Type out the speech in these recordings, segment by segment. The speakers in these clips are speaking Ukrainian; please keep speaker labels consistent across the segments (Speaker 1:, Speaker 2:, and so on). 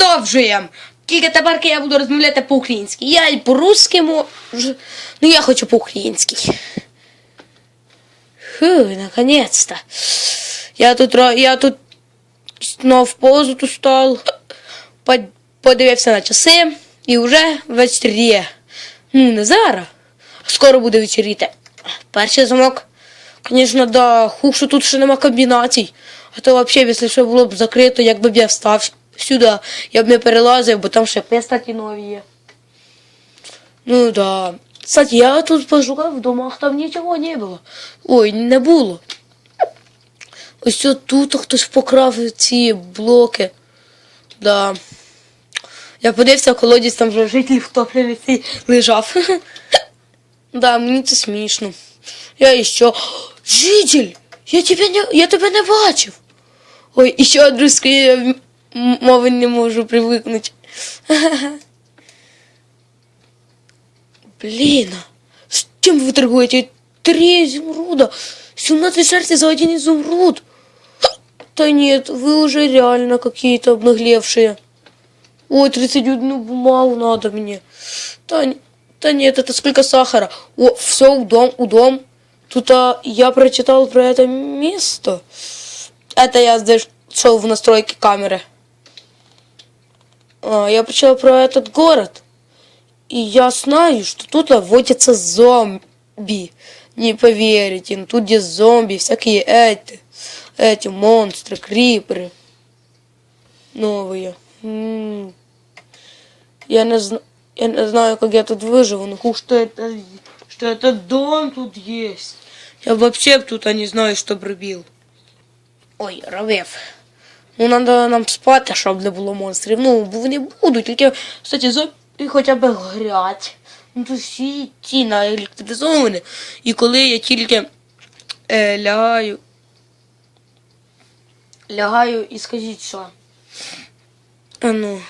Speaker 1: продовжуємо. Тільки тепер я буду розмовляти по-українськи. Я і по-русски можу. Ну я хочу по-українськи. Фу, наконец-то. Я тут, я тут в позу тут став, подивився на часи і вже вечеріє. Ну, не зараз. Скоро буде вечеріти. Перший замок, звісно, да, що тут ще нема комбінацій. А то взагалі, якщо все було б закрито, якби б я встав сюди, я б не перелазив, бо там ще пистаті нові є. Ну да. Кстати, я тут пошукав в домах, там нічого не було. Ой, не було. Ось тут хтось покрав ці блоки. Да. Я подивився, колодязь там вже житель втоплений цей лежав. Да, мені це смішно. Я іще. Житель! Я тебе не, я тебе не бачив. Ой, і ще одну скрію м- мови не можу привикнути. Блін, а з чим ви торгуєте? Три изумруда, 17 шерсти за один изумруд. Да нет, вы уже реально какие-то обнаглевшие. Ой, 31 бумагу надо мне. Н- да нет, это сколько сахара. О, все, у дом, у дом. Тут а, я прочитал про это место. Это я зашел в настройки камеры. А, я прочитал про этот город. И я знаю, что тут водятся зомби. Не поверите, но тут где зомби, всякие эти, эти монстры, криперы. Новые. Я не, я не знаю, как я тут выживу, но хуй, что это, что этот дом тут есть. Я вообще тут а не знаю, що б робив. Ой, робив. Ну, треба нам спати, щоб не було монстрів. Ну, вони будуть, тільки, кстати, зомбі хоча б грять. Ну, то всі ті наелектризовані. І коли я тільки е, лягаю. Лягаю і скажіть, що. А ну.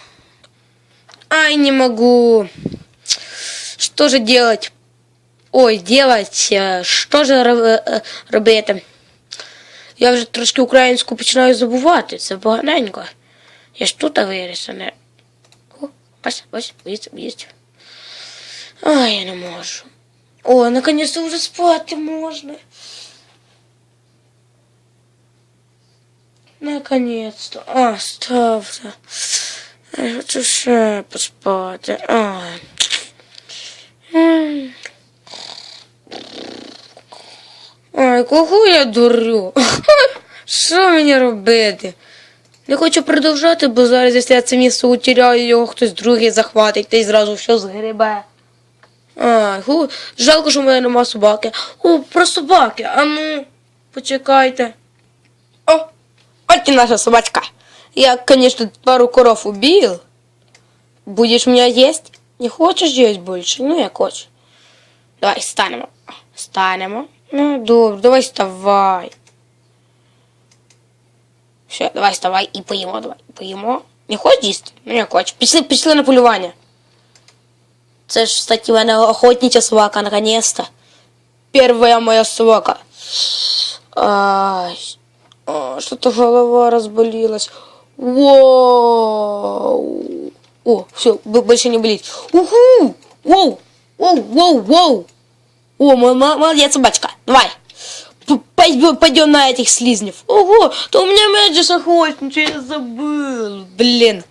Speaker 1: Ай, не могу. Что же делать? Ой, делать. ж е, робити? Я вже трошки українську починаю забувати. Це поганенько. Я ж тут виріс, а не. О, ось, ось, ось, ось. Ай, я не можу. О, наконец-то уже спати можна. Наконец-то. А, ставте. Я хочу ще поспати. Ай. Ой, кого я дурю? Що мені робити? Не хочу продовжати, бо зараз, якщо я це місце утеряю, його хтось другий захватить та й зразу все згребе. Ай, ху, жалко, що в мене нема собаки. О, про собаки. А ну, почекайте. О, от і наша собачка. Я, конечно, пару коров убил. Будешь меня есть? Не хочешь есть больше? Ну, я хочу. Давай, станемо. Станемо. Ну, добре, давай вставай. Все, давай вставай і поїмо, давай. Поїмо. Не хочеш їсти? Ну, не хочу. Пішли, пішли на полювання. Це ж, кстати, в мене охотнича собака, наконец-то. Первая моя собака. Ай, а, что-то голова разболелась. Вау! О, все, больше не болит. Уху! Воу! Воу, воу, воу! О, мо- мо- молодец, собачка. Давай. Пойдем- на этих слизнев. Ого, то у меня Мэджис охотничий, я забыл. Блин.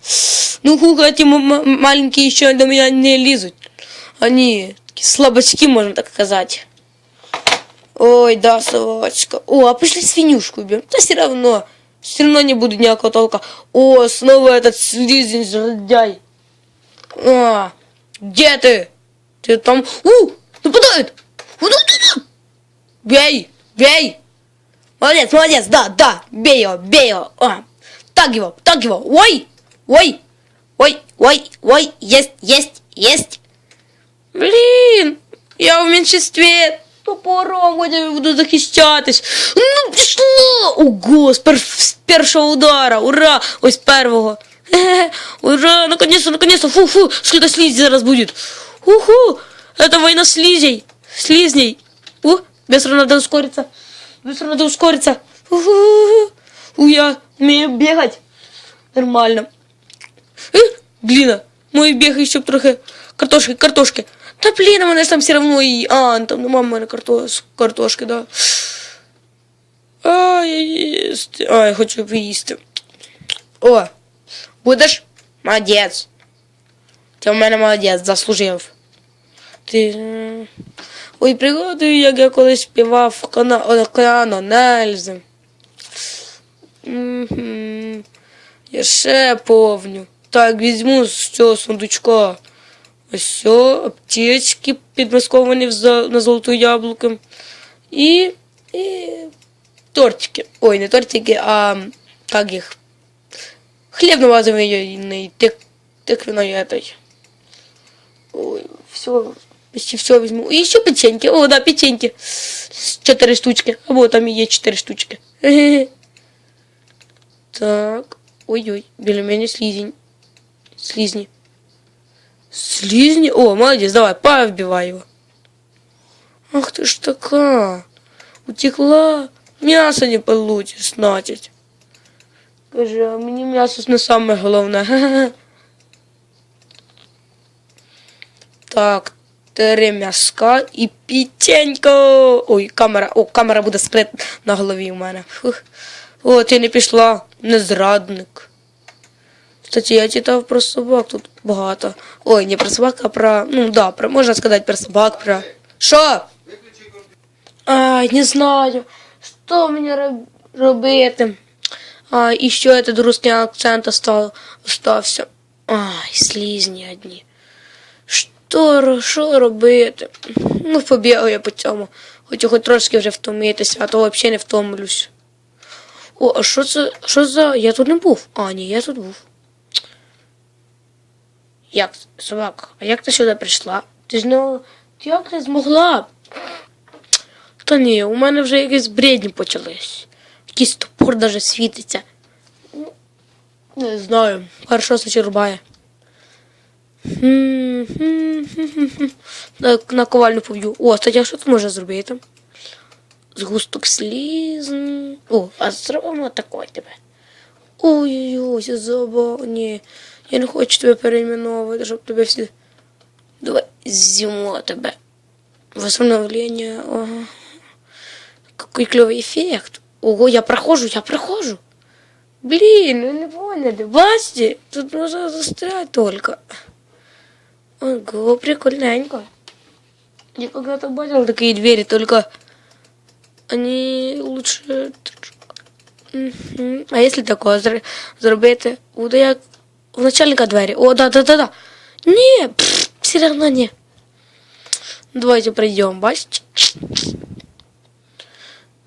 Speaker 1: Ну, хуха, эти маленькие еще до меня не лезут. Они слабачки, можно так сказать. Ой, да, собачка. О, а пошли свинюшку убьем. Да все равно. Все равно не будет никакого толка. О, снова этот слизень жродяй. А, где ты? Ты там... У, нападает! Вот тут, тут, тут. Бей, бей. Молодец, молодец, да, да, бей его, бей его. А, так его, так его. Ой, ой, ой, ой, ой, есть, есть, есть. Блін, я в меншинстві. Топором потім буду захищатись. Ну, пішло! Ого, з, пер... з першого удара, ура! Ось первого. Хе-хе, ура, наконец-то, наконец-то, фу-фу, сколько слизи зараз будет. Уху, это война слизей, слизней. У, быстро надо ускориться, быстро надо ускориться. Уху, у, я умею бегать. Нормально. Е, Блін, мої біги, щоб трохи картошки, картошки. Та блін, у мене ж там все одно і. А, там нема в мене картос, картошки, да. Ай, їсти. Ай, хочу поїсти. О, будеш? Молодець. Ти у мене молодець, заслужив. Ти. м, Ой, пригадую, як я колись співав кана... океану Нельзи. Мгм. Я ще повню. Так, візьму з цього сундучка. Ось все, аптечки підмасковані в за- на золоту яблуко. І, і тортики. Ой, не тортики, а как їх? Хлебно-вазовый тык, тыквенный этой. Ой, все, Почти все возьму. И еще печеньки. О, да, печеньки. Четыре штучки. А вот там и есть четыре штучки. Так. Ой-ой, біля мене слизень. Слизни. Слизни? О, молодец, давай, повбивай его. Ах ты ж такая. Утекла. Мясо не получишь, значить. Каже, а мені м'ясо не саме головне. Так, три м'яска і пітенько. Ой, камера. О, камера буде скрит на голові у мене. Фух. О, ти не пішла, не зрадник. Кстати, я читав про собак тут багато. Ой, не про собак, а про. Ну да, про, можна сказати про собак, про. Що? Ай, не знаю. Що мені роб- робити? А, і що этот русский акцент остав, остався? Ай, слізні одні. Ро- що робити? Ну, побігаю я по цьому. Хочу хоч трошки вже втомитися, а то взагалі не втомлюсь. О, а що це? Що за. Я тут не був. А, ні, я тут був. Як, собака, а як ти сюди прийшла? Ти ж не. Як ти змогла? Та ні, у мене вже якісь бредні почались. Якийсь топор даже світиться. Ну, Не знаю. Хорошо се рубає. На, ковальню поб'ю. О, кстати, а що тут можна зробити? Згусток сліз. О, а зробимо такой тебе. Ой-ой-ой, забав. Ні. Я не хочу тебе перейменовувати, щоб тебе всі. Давай з'їмо тебе. Восстановлення. Ага. Какой клевый эффект. Ого, я прохожу, я прохожу. Блин, ну не поняли. Басти, тут можно застрять только. Ого, прикольненько. Я когда-то бачил такие двери, только они лучше... А если такое зр- зробити? Буде як у начальника двері. О, да, да, да, да. Не, пф, все равно не. Давайте пройдем, бачите?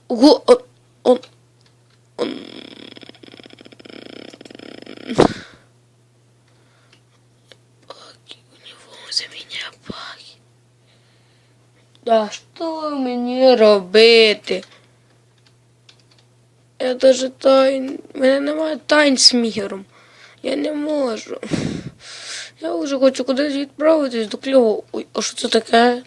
Speaker 1: Ого, он, он, он... Да що мені робити? Я даже тайн. У мене немає тайн з міром. Я не можу. Я вже хочу кудись відправитись до кльового. Ой, а що це таке?